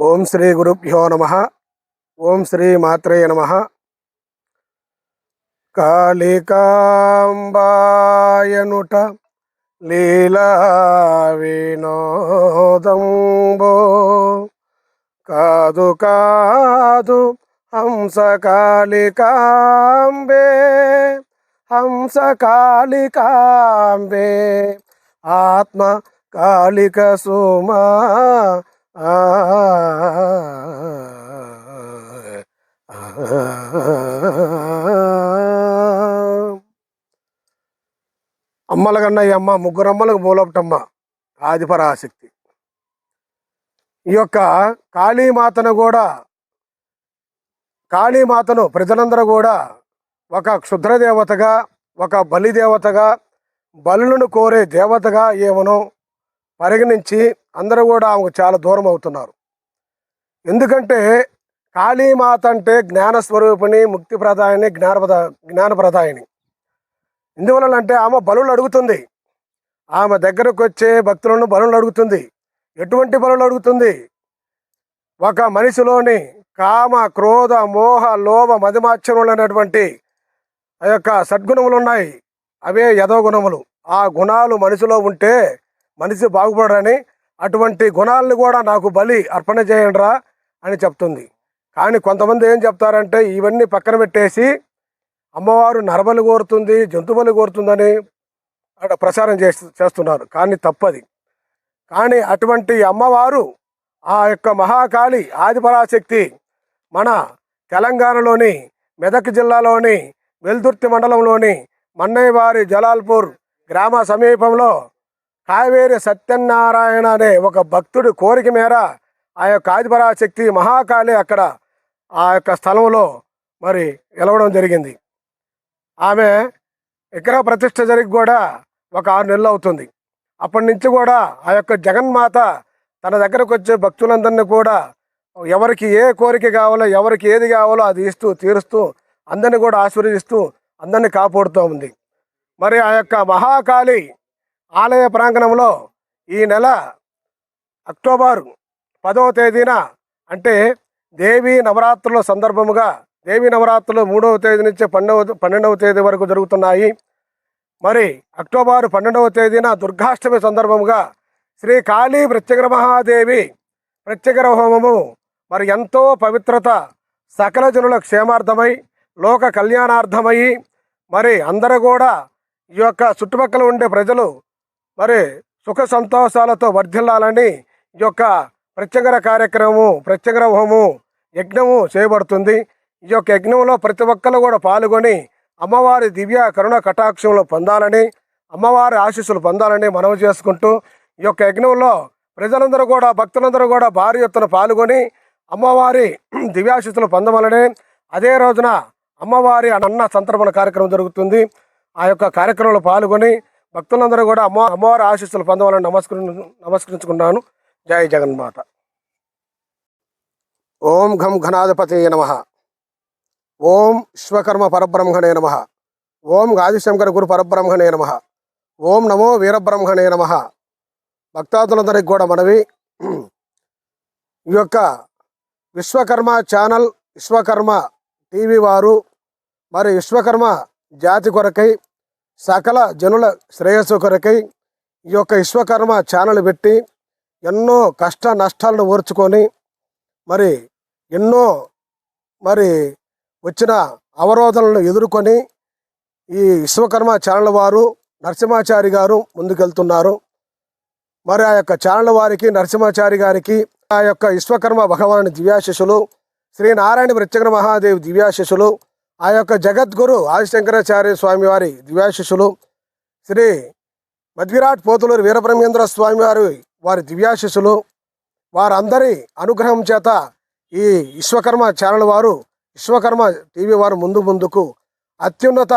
ఓం శ్రీ గురుభ్యో నమ. ఓం శ్రీ మాత్రే నమ. కాళికాంబాయనుట లీలా వినోదంబో. కాదు కాదు హంస కాళికాంబే హంస కాళికాంబే ఆత్మ కాళిక సుమా అమ్మల కన్నయ్య అమ్మ ముగ్గురు అమ్మలకు మూలపటమ్మ ఆదిపరాశక్తి ఈ యొక్క కాళీమాతను కూడా కాళీమాతను ప్రజలందరూ కూడా ఒక క్షుద్ర దేవతగా ఒక బలి దేవతగా బలులను కోరే దేవతగా ఏమను పరిగణించి అందరూ కూడా ఆమెకు చాలా దూరం అవుతున్నారు. ఎందుకంటే కాళీమాత అంటే జ్ఞానస్వరూపిణి ముక్తిప్రదాయని జ్ఞానప్రద జ్ఞానప్రదాయని. ఎందువలన అంటే ఆమె బలులు అడుగుతుంది. ఆమె దగ్గరకు వచ్చే భక్తులను బలులు అడుగుతుంది. ఎటువంటి బలులు అడుగుతుంది? ఒక మనిషిలోని కామ క్రోధ మోహ లోభ మదిమాచరములు అనేటువంటి ఆ యొక్క సద్గుణములు ఉన్నాయి. అవే యదో గుణములు ఆ గుణాలు మనిషిలో ఉంటే మనిషి బాగుపడరని అటువంటి గుణాలను కూడా నాకు బలి అర్పణ చేయండిరా అని చెప్తుంది. కానీ కొంతమంది ఏం చెప్తారంటే ఇవన్నీ పక్కన పెట్టేసి అమ్మవారు నరబలు కోరుతుంది జంతువులు కోరుతుందని అక్కడ ప్రచారం చేస్తున్నారు. కానీ తప్పది. కానీ అటువంటి అమ్మవారు ఆ యొక్క మహాకాళి ఆదిపరాశక్తి మన తెలంగాణలోని మెదక్ జిల్లాలోని వెల్దుర్తి మండలంలోని మన్నయ్యవారి జలాల్పూర్ గ్రామ సమీపంలో కావేరి సత్యనారాయణ అనే ఒక భక్తుడి కోరిక మేర ఆ యొక్క ఆదిపరాశక్తి మహాకాళి అక్కడ ఆ యొక్క స్థలంలో మరి నిలవడం జరిగింది. ఆమె విగ్రహ ప్రతిష్ట జరిగి కూడా ఒక ఆరు నెలలు అవుతుంది. అప్పటి నుంచి కూడా ఆ యొక్క జగన్మాత తన దగ్గరకు వచ్చే భక్తులందరినీ కూడా ఎవరికి ఏ కోరిక కావాలో ఎవరికి ఏది కావాలో అది ఇస్తూ తీరుస్తూ అందరిని కూడా ఆశీర్వదిస్తూ అందరినీ కాపాడుతూ ఉంది. మరి ఆ యొక్క మహాకాళి ఆలయ ప్రాంగణంలో ఈ నెల అక్టోబర్ పదవ తేదీన అంటే దేవీ నవరాత్రుల సందర్భముగా దేవీ నవరాత్రులు మూడవ తేదీ నుంచి పన్నెండవ పన్నెండవ తేదీ వరకు జరుగుతున్నాయి. మరి అక్టోబర్ పన్నెండవ తేదీన దుర్గాష్టమి సందర్భముగా శ్రీ కాళీ ప్రత్యగ్ర మహాదేవి ప్రత్యగ్ర హోమము మరి ఎంతో పవిత్రత సకల జనుల క్షేమార్థమై లోక కళ్యాణార్థమై మరి అందరూ కూడా ఈ యొక్క చుట్టుపక్కల ఉండే ప్రజలు మరి సుఖ సంతోషాలతో వర్ధిల్లాలని ఈ యొక్క ప్రత్యంగర కార్యక్రమము ప్రత్యగ్ర యజ్ఞము చేయబడుతుంది. ఈ యొక్క యజ్ఞంలో ప్రతి ఒక్కరు కూడా పాల్గొని అమ్మవారి దివ్య కరుణ కటాక్షంలో పొందాలని అమ్మవారి ఆశీస్సులు పొందాలని మనవి చేసుకుంటూ ఈ యొక్క యజ్ఞంలో ప్రజలందరూ కూడా భక్తులందరూ కూడా భారీ ఎత్తున పాల్గొని అమ్మవారి దివ్యాశీస్సులు పొందమలని అదే రోజున అమ్మవారి అన్న సంతర్పణ కార్యక్రమం జరుగుతుంది. ఆ యొక్క కార్యక్రమంలో పాల్గొని భక్తులందరూ కూడా అమ్మ అమ్మవారి ఆశీస్సులు పొందవాలని నమస్కరి నమస్కరించుకున్నాను జై జగన్మాత. ఓం ఘం ఘనాధిపతి నమ. ఓం విశ్వకర్మ పరబ్రహ్మణే నమ. ఓం గాదిశంకర గురు పరబ్రహ్మణే నమ. ఓం నమో వీరబ్రహ్మణే నమ. భక్తాదులందరికి కూడా మనవి. ఈ యొక్క విశ్వకర్మ ఛానల్ విశ్వకర్మ టీవీ వారు మరి విశ్వకర్మ జాతి కొరకై సకల జనుల శ్రేయస్సు కొరకై ఈ యొక్క విశ్వకర్మ ఛానల్ పెట్టి ఎన్నో కష్ట నష్టాలను ఓర్చుకొని మరి ఎన్నో మరి వచ్చిన అవరోధనలను ఎదుర్కొని ఈ విశ్వకర్మ ఛానల్ వారు నరసింహాచారి గారు ముందుకెళ్తున్నారు. మరి ఆ యొక్క ఛానల్ వారికి నరసింహాచారి గారికి ఆ యొక్క విశ్వకర్మ భగవాన్ దివ్యాశిషులు శ్రీ నారాయణ ప్రత్యగ్ర మహాదేవ్ దివ్యాశిషులు ఆ యొక్క జగద్గురు ఆదిశంకరాచార్య స్వామివారి దివ్యాశిష్యులు దివ్యాశిషులు శ్రీ మధ్విరాట్ పోతులూరు వీరబ్రహ్మేంద్ర స్వామివారి వారి దివ్యాశిష్యులు వారందరి అనుగ్రహం చేత ఈ విశ్వకర్మ ఛానల్ వారు విశ్వకర్మ టీవీ వారు ముందు ముందుకు అత్యున్నత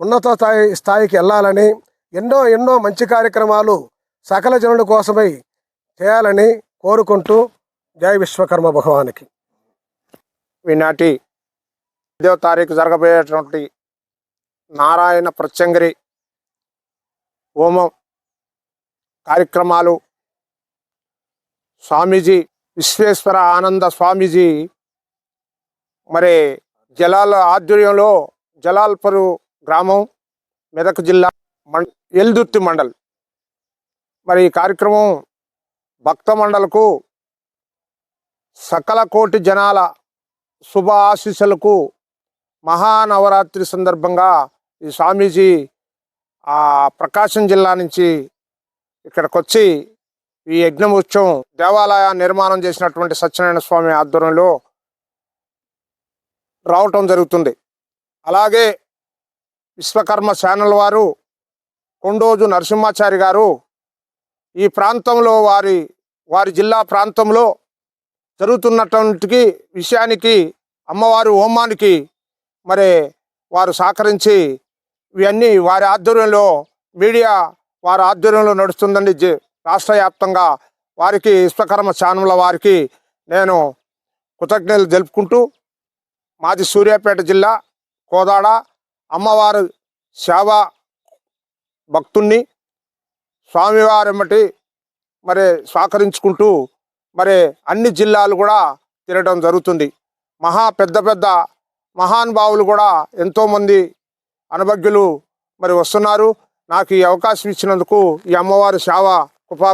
ఉన్నత స్థాయి స్థాయికి వెళ్ళాలని ఎన్నో ఎన్నో మంచి కార్యక్రమాలు సకల జనుల కోసమై చేయాలని కోరుకుంటూ జై విశ్వకర్మ భగవానికి. ఈనాటి ఐదో తారీఖు జరగబోయేటువంటి నారాయణ ప్రత్యంగిరి హోమం కార్యక్రమాలు స్వామీజీ విశ్వేశ్వర ఆనంద స్వామీజీ మరి జలాల ఆధ్వర్యంలో జలాల్పరు గ్రామం మెదక్ జిల్లా మండ ఎల్దుర్తి మండల్. మరి ఈ కార్యక్రమం భక్త మండలకు సకల కోటి జనాల శుభ ఆశీస్సులకు మహానవరాత్రి సందర్భంగా ఈ స్వామీజీ ఆ ప్రకాశం జిల్లా నుంచి ఇక్కడికి వచ్చి ఈ యజ్ఞముత్సవం దేవాలయ నిర్మాణం చేసినటువంటి సత్యనారాయణ స్వామి ఆధ్వర్యంలో రావటం జరుగుతుంది. అలాగే విశ్వకర్మ ఛానల్ వారు కొండోజు నరసింహాచారి గారు ఈ ప్రాంతంలో వారి వారి జిల్లా ప్రాంతంలో జరుగుతున్నటువంటి విషయానికి అమ్మవారి హోమానికి మరి వారు సహకరించి ఇవన్నీ వారి ఆధ్వర్యంలో మీడియా వారి ఆధ్వర్యంలో నడుస్తుందండి జి- రాష్ట్ర వ్యాప్తంగా వారికి విశ్వకర్మ ఛానళ్ళ వారికి నేను కృతజ్ఞతలు తెలుపుకుంటూ మాది సూర్యాపేట జిల్లా కోదాడ అమ్మవారు సేవ భక్తుణ్ణి స్వామివారెమ్మటి మరి సహకరించుకుంటూ మరి అన్ని జిల్లాలు కూడా తిరగడం జరుగుతుంది. మహా పెద్ద పెద్ద మహానుభావులు కూడా ఎంతోమంది అనుభజ్ఞులు మరి వస్తున్నారు. నాకు ఈ అవకాశం ఇచ్చినందుకు ఈ అమ్మవారి సేవ కృపా